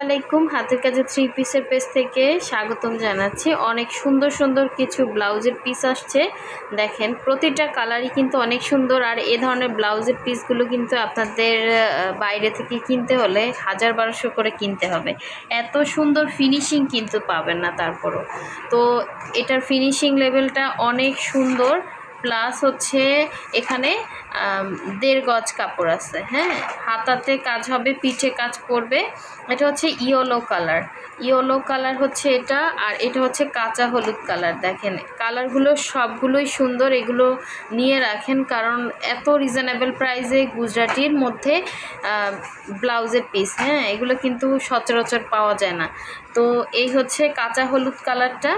আলাইকুম, হাতের কাছে থ্রি পিসের পেজ থেকে স্বাগতম জানাচ্ছি। অনেক সুন্দর সুন্দর কিছু ব্লাউজের পিস আসছে। দেখেন, প্রতিটা কালারই কিন্তু অনেক সুন্দর। আর এ ধরনের ব্লাউজের পিসগুলো কিন্তু আপনাদের বাইরে থেকে কিনতে হলে হাজার বারোশো করে কিনতে হবে। এত সুন্দর ফিনিশিং কিন্তু পাবেন না তারপরও। তো এটার ফিনিশিং লেভেলটা অনেক সুন্দর। প্লাস হচ্ছে এখানে দেড় গজ কাপড় আছে হ্যাঁ? হাতাতে কাজ হবে, পিঠে কাজ পড়বে এটা হচ্ছে ইয়েলো কালার। ইয়েলো কালার হচ্ছে এটা, আর এটা হচ্ছে কাঁচা হলুদ কালার, দেখেন। কালারগুলো সবগুলোই সুন্দর, এগুলো নিয়ে রাখেন, কারণ এত রিজনেবল প্রাইসে গুজরাটির মধ্যে ব্লাউজের পিস হ্যাঁ? এগুলো কিন্তু সচরাচর পাওয়া যায় না। তো এই হচ্ছে কাঁচা হলুদ কালারটা।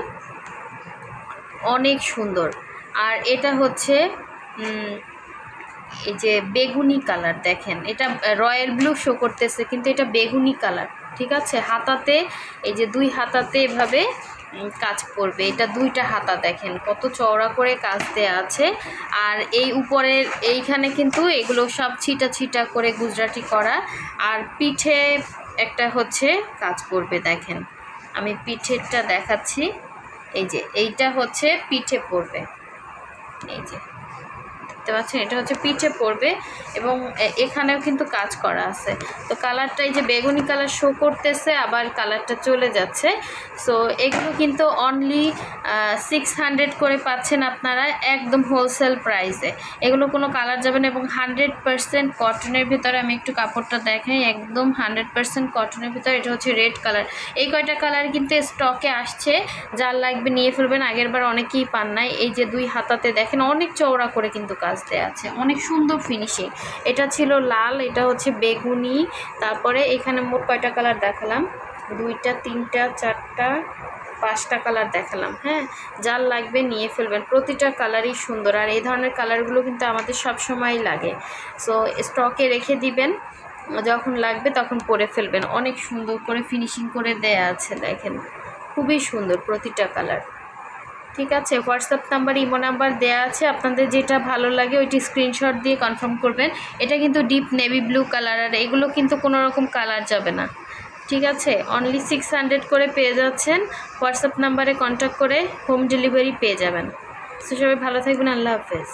অনেক সুন্দর। আর এটা হচ্ছে এই যে বেগুনি কালার দেখেন। এটা রয়্যাল ব্লু শো করতেছে, কিন্তু এটা বেগুনি কালার, ঠিক আছে? হাতাতে, এই যে দুই হাতাতে এভাবে কাজ পড়বে এটা দুইটা হাতা দেখেন, কত চওড়া করে কাজ দেওয়া আছে। আর এই উপরের এইখানে কিন্তু এগুলো সব ছিটা ছিটা করে গুজরাটি করা। আর পিঠে একটা হচ্ছে কাজ পড়বে দেখেন। আমি পিঠেরটা দেখাচ্ছি। এই যে, এইটা হচ্ছে পিঠে পড়বে। এই যে। দেখতে পাচ্ছেন, এটা হচ্ছে পিঠে পড়বে এবং এখানেও কিন্তু কাজ করা আছে। তো কালারটা এই যে বেগুনি কালার শো করতেছে, আবার কালারটা চলে যাচ্ছে। সো এগুলো কিন্তু অনলি সিক্স হান্ড্রেড করে পাচ্ছেন আপনারা একদম হোলসেল প্রাইসে এগুলো কোনো কালার যাবে না এবং হান্ড্রেড পারসেন্ট কটনের ভিতরে আমি একটু কাপড়টা দেখাই, একদম হান্ড্রেড পারসেন্ট কটনের ভিতরে এটা হচ্ছে রেড কালার এই কয়টা কালার কিন্তু স্টকে আসছে, যার লাগবে নিয়ে ফেলবেন আগের বার অনেকেই পান নাই। এই যে দুই হাতাতে দেখেন, অনেক চওড়া করে কিন্তু কাজ দেওয়া আছে। অনেক সুন্দর ফিনিশিং এটা ছিল লাল, এটা হচ্ছে বেগুনি। তারপরে এখানে মোট কয়টা কালার দেখালাম? দুইটা, তিনটা, চারটা, পাঁচটা কালার দেখালাম হ্যাঁ? যার লাগবে নিয়ে ফেলবেন। প্রতিটা কালারই সুন্দর। আর এই ধরনের কালারগুলো কিন্তু আমাদের সব সময় লাগে। সো স্টকে রেখে দিবেন। যখন লাগবে তখন পরে ফেলবেন। অনেক সুন্দর করে ফিনিশিং করে দেয়া আছে, দেখেন। খুবই সুন্দর প্রতিটা কালার ঠিক আছে হোয়াটসঅ্যাপ নাম্বার ইমো নাম্বার দেওয়া আছে, আপনাদের যেটা ভালো লাগে ওইটি স্ক্রিনশট দিয়ে কনফার্ম করবেন। এটা কিন্তু ডিপ নেভি ব্লু কালার আর এগুলো কিন্তু কোনো রকম কালার যাবে না। ঠিক আছে অনলি সিক্স হান্ড্রেড করে পেয়ে যাচ্ছেন। হোয়াটসঅ্যাপ নাম্বারে কন্ট্যাক্ট করে হোম ডেলিভারি পেয়ে যাবেন। সো সবাই ভালো থাকবেন, আল্লাহ হাফেজ।